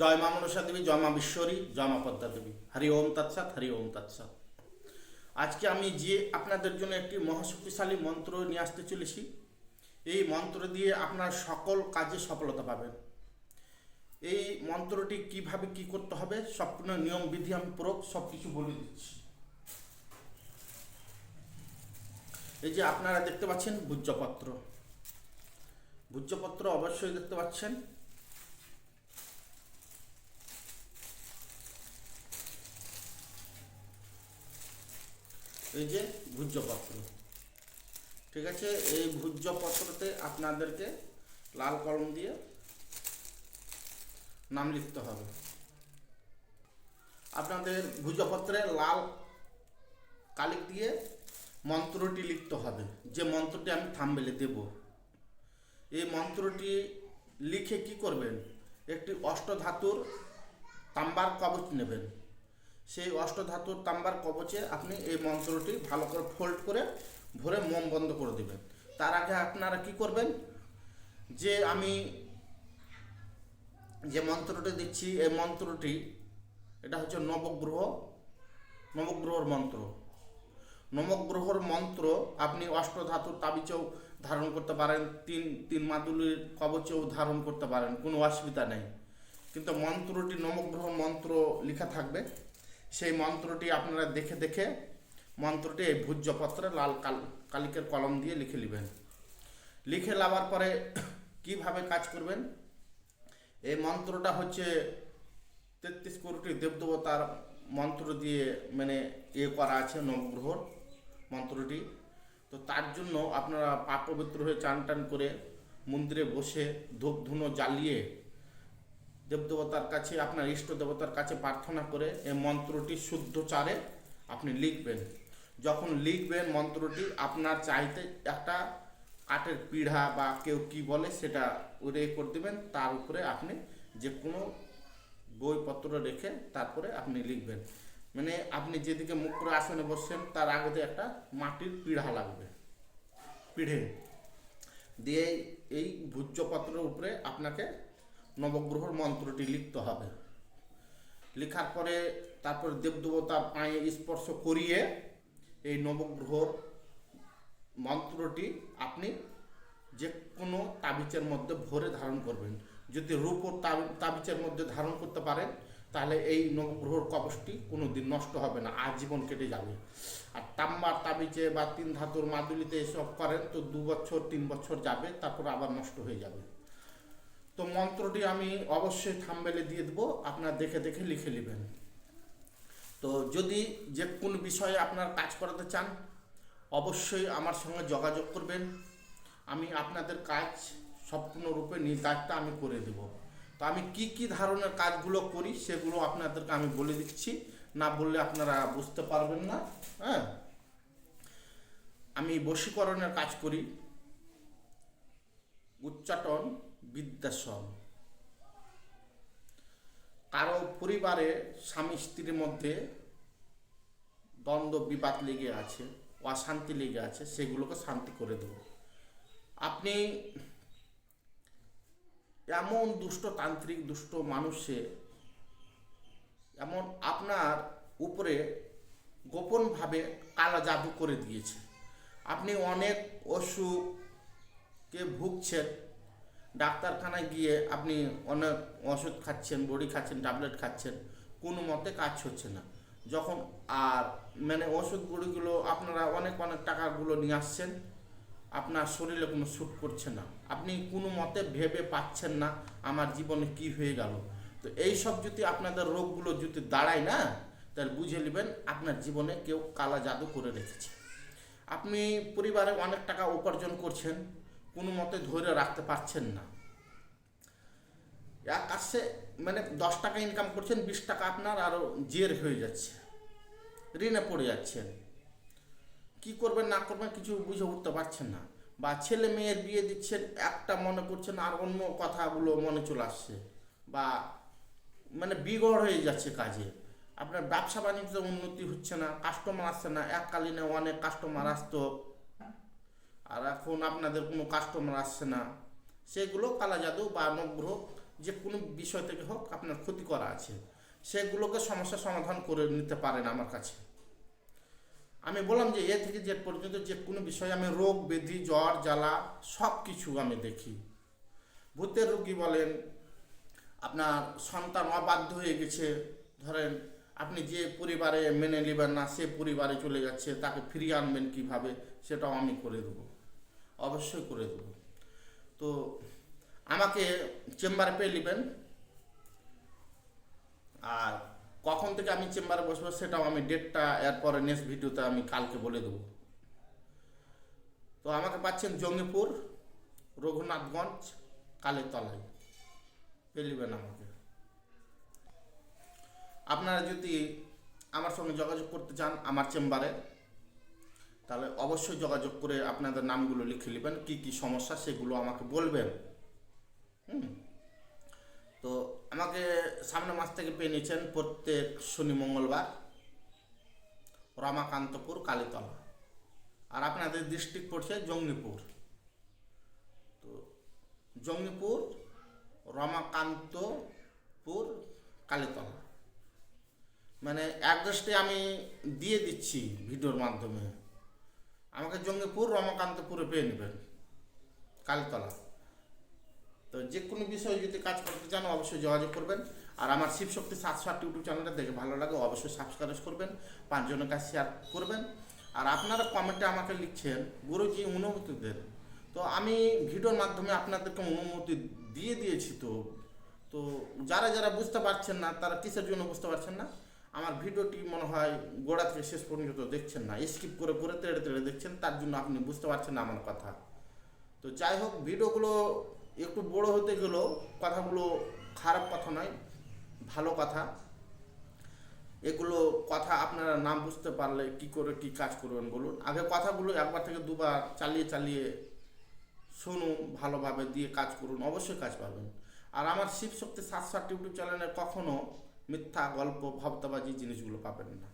জয় মা মনসা দেবী, জয় মা বিশ্বরী, জয় মা পদ্মা দেবী। হরি ওম তৎসাৎ, হরি ওম তৎসাৎ। আজকে আমি যে আপনাদের জন্য একটি মহাশক্তিশালী মন্ত্র নিয়ে আসতে চলেছি, এই মন্ত্র দিয়ে আপনার সকল কাজে সফলতা পাবেন। এই মন্ত্রটি কীভাবে কি করতে হবে, সম্পূর্ণ নিয়ম বিধি আমি পুরো সব কিছু বলে দিচ্ছি। এই যে আপনারা দেখতে পাচ্ছেন ভূজ্যপত্র। ভূজ্যপত্র অবশ্যই দেখতে পাচ্ছেন। এই যে ভূজ্যপত্র। ঠিক আছে? এই ভূজ্যপত্রতে আপনাদেরকে লাল কলম দিয়ে নাম লিখতে হবে। আপনাদের ভূজপত্রে লাল কালিক দিয়ে মন্ত্রটি লিখতে হবে। যে মন্ত্রটি আমি থামবেলে দেব। এই মন্ত্রটি লিখে কি করবেন? একটি অষ্টধাতুর তাম্বার কবচ নেবেন। সেই অষ্টধাতুর তাম্বার কবচে আপনি এই মন্ত্রটি ভালো করে ফোল্ড করে ভরে মোম বন্ধ করে দেবেন। তার আগে আপনারা কি করবেন? যে আমি যে মন্ত্রটি দিচ্ছি, এই মন্ত্রটি, এটা হচ্ছে নবগ্রহ। নবগ্রহর মন্ত্র। নবগ্রহর মন্ত্র আপনি অষ্টধাতুর তাবিজেও ধারণ করতে পারেন, তিন তিন মাদুলির কবচেও ধারণ করতে পারেন, কোনো অসুবিধা নেই। কিন্তু মন্ত্রটি নবগ্রহ মন্ত্র লেখা থাকবে। সেই মন্ত্রটি আপনারা দেখে দেখে মন্ত্রটি এই ভূজ্যপত্রে লাল কাল, কালিকের কলম দিয়ে লিখে নেবেন। লিখে লাবার পরে কীভাবে কাজ করবেন? এই মন্ত্রটা হচ্ছে তেত্রিশ কোটি দেবদেবতার মন্ত্র দিয়ে মানে ইয়ে করা আছে নবগ্রহর মন্ত্রটি। তো তার জন্য আপনারা পাপ পবিত্র হয়ে চান টান করে মন্দিরে বসে ধূপ ধুনো জ্বালিয়ে দেবদেবতার কাছে, আপনার ইষ্ট দেবতার কাছে প্রার্থনা করে এই মন্ত্রটি শুদ্ধ চারে আপনি লিখবেন। যখন লিখবেন মন্ত্রটি, আপনার চাইতে একটা কাঠের পিঢ়া বা কেউ কি বলে সেটা ওরে করে দেবেন, তার উপরে আপনি যে কোনো বইপত্র রেখে তারপরে আপনি লিখবেন। মানে আপনি যেদিকে মুখ করে আসনে বসছেন, তার আগেতে একটা মাটির পিঢ়া লাগবে পিঢ়ে দিয়ে এই ভূজ্যপত্রের উপরে আপনাকে নবগ্রহর মন্ত্রটি লিখতে হবে। লেখার পরে তারপর দেবদেবতার পায়ে স্পর্শ করিয়ে এই নবগ্রহর মন্ত্রটি আপনি যে কোনো তাবিচের মধ্যে ভরে ধারণ করবেন। যদি রূপ ও তাবি- তাবিজের মধ্যে ধারণ করতে পারেন, তাহলে এই নবগ্রহর কবচটি কোনো দিন নষ্ট হবে না, আজীবন কেটে যাবে। আর তাম্বার তাবিজে বা তিন ধাতুর মাদুলিতে এসব করেন, তো দু বছর, তিন বছর যাবে, তারপর আবার নষ্ট হয়ে যাবে। তো মন্ত্রটি আমি অবশ্যই থামবেলে দিয়ে দেবো, আপনার দেখে দেখে লিখে নেবেন। তো যদি যে কোন বিষয়ে আপনার কাজ করাতে চান, অবশ্যই আমার সঙ্গে যোগাযোগ করবেন। আমি আপনাদের কাজ সম্পূর্ণরূপে নিজ আমি করে দেব। তো আমি কি কি ধরনের কাজগুলো করি, সেগুলো আপনাদেরকে আমি বলে দিচ্ছি। না বললে আপনারা বুঝতে পারবেন না হ্যাঁ? আমি বশীকরণের কাজ করি। উচ্চাটন বিদ্যাসন কারও পরিবারে স্বামী স্ত্রীর মধ্যে দ্বন্দ্ব, বিবাদ লেগে আছে, অশান্তি লেগে আছে, সেগুলোকে শান্তি করে দেব। আপনি এমন দুষ্ট তান্ত্রিক, দুষ্ট মানুষে, এমন আপনার উপরে গোপনভাবে কালা জাদু করে দিয়েছে। আপনি অনেক অসুখকে ভুগছেন ডাক্তারখানায় গিয়ে আপনি অনেক ওষুধ খাচ্ছেন, বড়ি খাচ্ছেন, ট্যাবলেট খাচ্ছেন, কোনো মতে কাজ হচ্ছে না। যখন আর মানে ওষুধ, বড়িগুলো আপনারা অনেক অনেক টাকাগুলো নিয়ে আসছেন, আপনার শরীরে কোনো শ্যুট করছে না। আপনি কোনো মতে ভেবে পাচ্ছেন না আমার জীবনে কি হয়ে গেল। তো এই সব যদি আপনাদের রোগগুলো যদি দাঁড়ায় না, তাহলে বুঝে নেবেন আপনার জীবনে কেউ কালা জাদু করে রেখেছে। আপনি পরিবারে অনেক টাকা উপার্জন করছেন কোনো মতে ধরে রাখতে পারছেন না। এক আসছে মানে দশ টাকা ইনকাম করছেন, বিশ টাকা আপনার আরও জের হয়ে যাচ্ছে, ঋণে পড়ে যাচ্ছেন। কি করবেন, না করবেন কিছু বুঝে উঠতে পারছেন না। বা ছেলে মেয়ের বিয়ে দিচ্ছেন, একটা মনে করছেন আর অন্য কথাগুলো মনে চলে আসছে। বা মানে বিগড় হয়ে যাচ্ছে কাজে। আপনার ব্যবসা বাণিজ্য উন্নতি হচ্ছে না কাস্টমার আসছে না। এককালীনে অনেক কাস্টমার আসতো। আর এখন আপনাদের কোনো কাস্টমার আসছে না, সেগুলো কালা জাদু বা নগ্রহ যে কোনো বিষয় থেকে হোক আপনার ক্ষতি করা আছে। সেগুলোকে সমস্যা সমাধান করে নিতে পারেন আমার কাছে। আমি বললাম যে এ থেকে যে পর্যন্ত যে কোনো বিষয়ে আমি রোগ ব্যাধি জ্বর, জ্বালা সব কিছু আমি দেখি। ভূতের রোগী বলেন, আপনার সন্তান অবাধ্য হয়ে গেছে, ধরেন আপনি যে পরিবারে মেনে নেবেন না, সে পরিবারে চলে যাচ্ছে, তাকে ফিরিয়ে আনবেন কীভাবে, সেটাও আমি করে দেবো। অবশ্যই করে দেবো। তো আমাকে চেম্বারে পেয়ে নেবেন। আর কখন থেকে আমি চেম্বারে বসবো সেটাও আমি ডেটটা, এরপরে নেক্সট ভিডিওতে আমি কালকে বলে দেবো। তো আমাকে পাচ্ছেন জঙ্গিপুর, রঘুনাথগঞ্জ, কালীতলায়। পেয়ে নেবেন আমাকে। আপনারা যদি আমার সঙ্গে যোগাযোগ করতে চান আমার চেম্বারে তাহলে অবশ্যই যোগাযোগ করে আপনাদের নামগুলো লিখে নেবেন, কি কি সমস্যা সেগুলো আমাকে বলবেন। হুম। তো আমাকে সামনের মাস থেকে পেয়ে নিয়েছেন প্রত্যেক শনি, মঙ্গলবার রমাকান্তপুর, কালীতলা। আর আপনাদের ডিস্ট্রিক্ট পড়ছে জঙ্গিপুর। তো জঙ্গিপুর, রমাকান্তপুর, কালীতলা। মানে অ্যাড্রেসটি আমি দিয়ে দিচ্ছি ভিডিওর মাধ্যমে। আমাকে জঙ্গিপুর, রমাকান্তপুরে পেয়ে নেবেন। কালীতলা। তো যে কোনো বিষয়ে যদি কাজ করতে চান, অবশ্যই যোগাযোগ করবেন। আর আমার শিবশক্তি সাতশো আট ইউটিউব চ্যানেলটা দেখে ভালো লাগে, অবশ্যই সাবস্ক্রাইব করবেন পাঁচজনের কাছে শেয়ার করবেন। আর আপনারা কমেন্টে আমাকে লিখছেন, গুরুজি, অনুমতি দেন। তো আমি ভিডিওর মাধ্যমে আপনাদেরকে অনুমতি দিয়ে দিয়েছি তো। তো যারা যারা বুঝতে পারছেন না, তারা কিসের জন্য বুঝতে পারছেন না? আমার ভিডিওটি মনে হয় গোড়া থেকে শেষ পর্যন্ত দেখছেন না স্কিপ করে করে তেড়ে তেড়ে দেখছেন, তার জন্য আপনি বুঝতে পারছেন না আমার কথা। তো যাই হোক, ভিডিওগুলো একটু বড় হতে গেলেও কথাগুলো খারাপ কথা নয়, ভালো কথা। এগুলো কথা আপনারা নাম বুঝতে পারলে কি করে, কি কাজ করবেন বলুন। আগে কথাগুলো একবার থেকে দুবার চালিয়ে চালিয়ে শুনুন, ভালোভাবে দিয়ে কাজ করুন, অবশ্যই কাজ পাবেন। আর আমার শিবশক্তি সাত সাত ইউটিউব চ্যানেলে কখনো মিথ্যা গল্প ভাবতাবাজি জিনিসগুলো পাবেন না।